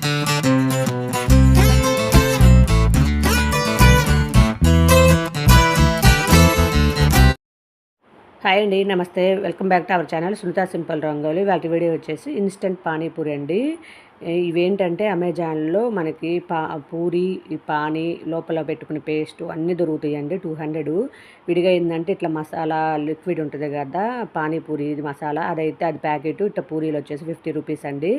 Thank you. Hi అండి నమస్తే. Welcome back to our channel Sunitha simple rangoli. వాటి video వచ్చేసి ఇన్స్టెంట్ పానీపూరి అండి. ఇవేంటంటే అమెజాన్లో మనకి పా పూరి పానీ లోపల పెట్టుకునే పేస్ట్ అన్నీ దొరుకుతాయండి టూ హండ్రెడ్. విడిగా ఏంటంటే ఇట్లా మసాలా లిక్విడ్ ఉంటుంది కదా పానీపూరి ఇది మసాలా. అదైతే అది ప్యాకెట్ ఇట్లా పూరీలు వచ్చేసి ఫిఫ్టీ రూపీస్ అండి.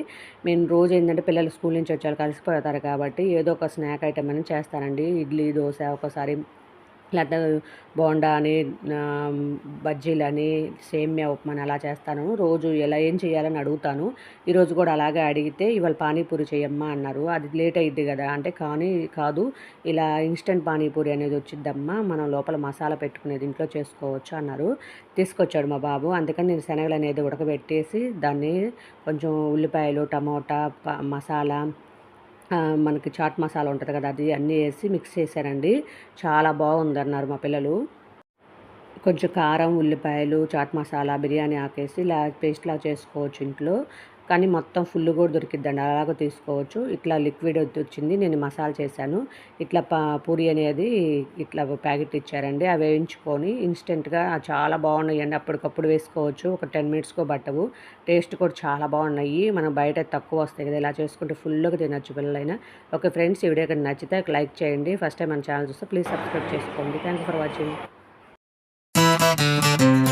మేము రోజు ఏంటంటే పిల్లలు స్కూల్ నుంచి వచ్చారు కలిసిపోతారు కాబట్టి ఏదో ఒక స్నాక్ ఐటమ్ అని చేస్తానండి ఇడ్లీ దోశ ఒకసారి లేకపోతే బోండా అని బజ్జీలని సేమ్యా ఉప్మాని అలా చేస్తాను. రోజు ఎలా ఏం చేయాలని అడుగుతాను. ఈరోజు కూడా అలాగే అడిగితే ఇవాళ పానీపూరి చేయమ్మా అన్నారు. అది లేట్ అయ్యిద్ది కదా. అంటే కానీ కాదు ఇలా ఇన్స్టెంట్ పానీపూరి అనేది వచ్చిద్దమ్మా మనం లోపల మసాలా పెట్టుకునేది ఇంట్లో చేసుకోవచ్చు అన్నారు. తీసుకొచ్చాడు మా బాబు. అందుకని నేను శనగలు అనేది ఉడకబెట్టేసి దాన్ని కొంచెం ఉల్లిపాయలు టమోటా ప- మసాలా మనకి చాట్ మసాలా ఉంటుంది కదా అది అన్నీ వేసి మిక్స్ చేశానండి చాలా బాగుంది అన్నారు మా పిల్లలు. కొంచెం కారం ఉల్లిపాయలు చాట్ మసాలా బిర్యానీ ఆకేసి ఇలా పేస్ట్లా చేసుకోవచ్చు ఇంట్లో. కానీ మొత్తం ఫుల్ కూడా దొరికిద్దండి. అలాగ తీసుకోవచ్చు. ఇట్లా లిక్విడ్ వచ్చింది నేను మసాలా చేశాను. ఇట్లా ప పూరి అనేది ఇట్లా ప్యాకెట్ ఇచ్చారండి. అవి వేయించుకొని ఇన్స్టెంట్గా చాలా బాగున్నాయండి. అప్పటికప్పుడు వేసుకోవచ్చు. ఒక టెన్ మినిట్స్కో పట్టవు. టేస్ట్ కూడా చాలా బాగున్నాయి. మనం బయట తక్కువ వస్తాయి కదా ఇలా చేసుకుంటే ఫుల్గా తినచ్చు పిల్లలైనా. ఓకే ఫ్రెండ్స్ ఈ వీడియో కనుక నచ్చితే లైక్ చేయండి. ఫస్ట్ టైం మన ఛానల్ చూస్తే ప్లీజ్ సబ్స్క్రైబ్ చేసుకోండి. Thanks for watching Thank you.